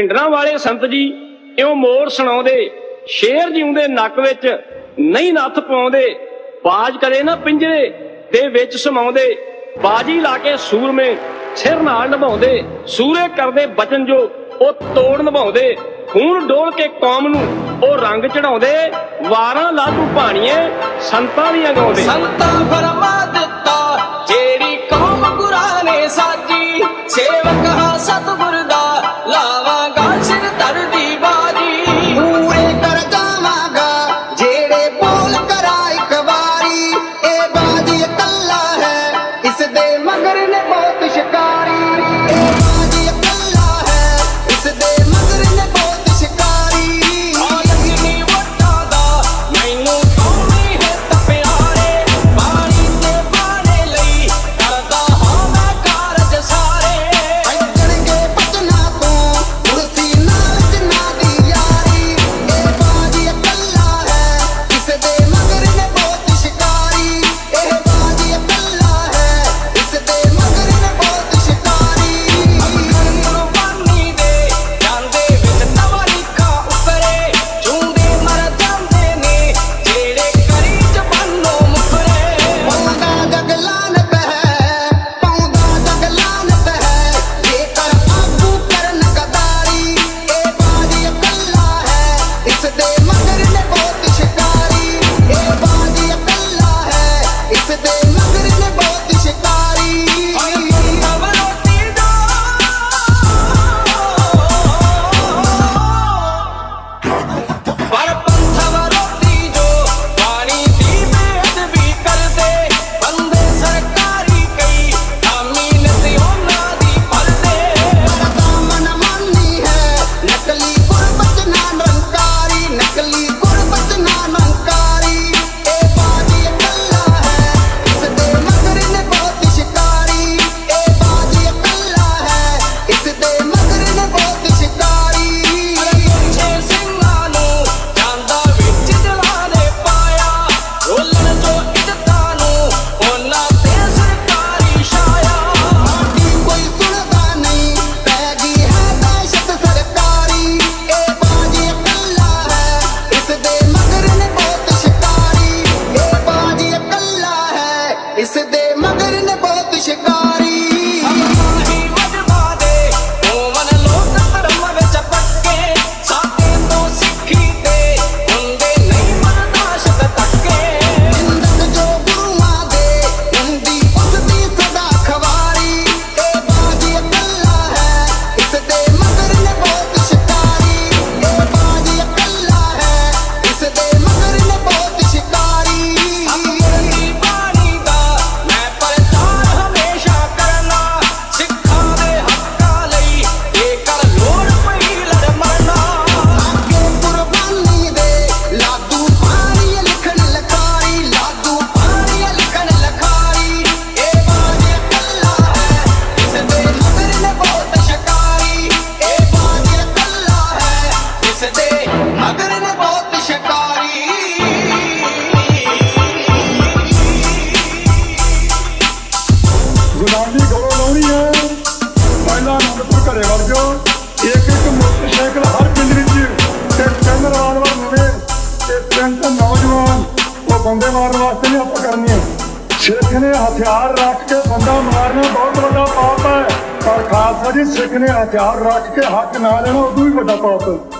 ਪਿੰਡਰਾਂ ਵਾਲੇ ਸੰਤ ਜੀ, ਇਉਂ ਮੋੜ ਸੁਣਾਉਂਦੇ, ਸ਼ੇਰ ਜਿਉਂਦੇ ਨੱਕ ਵਿੱਚ ਨਹੀਂ ਨੱਥ ਪਾਉਂਦੇ, ਬਾਜ ਕਰੇ ਨਾ ਪਿੰਜਰੇ ਦੇ ਵਿੱਚ ਸਮਾਉਂਦੇ, ਬਾਜੀ ਲਾ ਕੇ ਸੂਰਮੇ ਸਿਰ ਨਾਲ ਨਿਭਾਉਂਦੇ, ਸੂਰੇ ਕਰਦੇ ਬਚਨ ਜੋ ਉਹ ਤੋੜ ਨਿਭਾਉਂਦੇ, ਖੂਨ ਡੋਲ ਕੇ ਕੌਮ ਨੂੰ ਉਹ ਰੰਗ ਚੜਾਉਂਦੇ, ਵਾਰਾਂ ਲਾ ਤੂੰ ਪਾਣੀਏ ਸੰਤਾਂ ਦੀਆਂ ਗਾਉਂਦੇ। ਸੰਤਾਂ ਫਰਮਾ ਦਿੱਤਾ, ਜਿਹੜੀ ਕੌਮ ਗੁਰਾਂ ਨੇ ਸਾਜੀ, ਸੇਵਕ ਹਾ ਸਤਿਗੁਰ ਇਸ ਦੇ ਮਗਰ ਨੇ ਬਹੁਤ ਸ਼ਿਕਾਰ? ਮਗਰ ਬਹੁਤ ਨੌਜਵਾਨ ਉਹ ਬੰਦੇ ਮਾਰਨ ਵਾਸਤੇ ਨਹੀਂ ਆਪਾਂ ਕਰਨੀ ਸਿੱਖ ਨੇ ਹਥਿਆਰ ਰੱਖ ਕੇ ਬੰਦਾ ਮਾਰਨਾ ਬਹੁਤ ਵੱਡਾ ਪਾਪ ਹੈ। ਪਰ ਖਾਲਸਾ ਜੀ ਸਿੱਖ ਨੇ ਹਥਿਆਰ ਰੱਖ ਕੇ ਹੱਕ ਨਾ ਲੈਣਾ ਉਹ ਵੀ ਵੱਡਾ ਪਾਪ ਹੈ।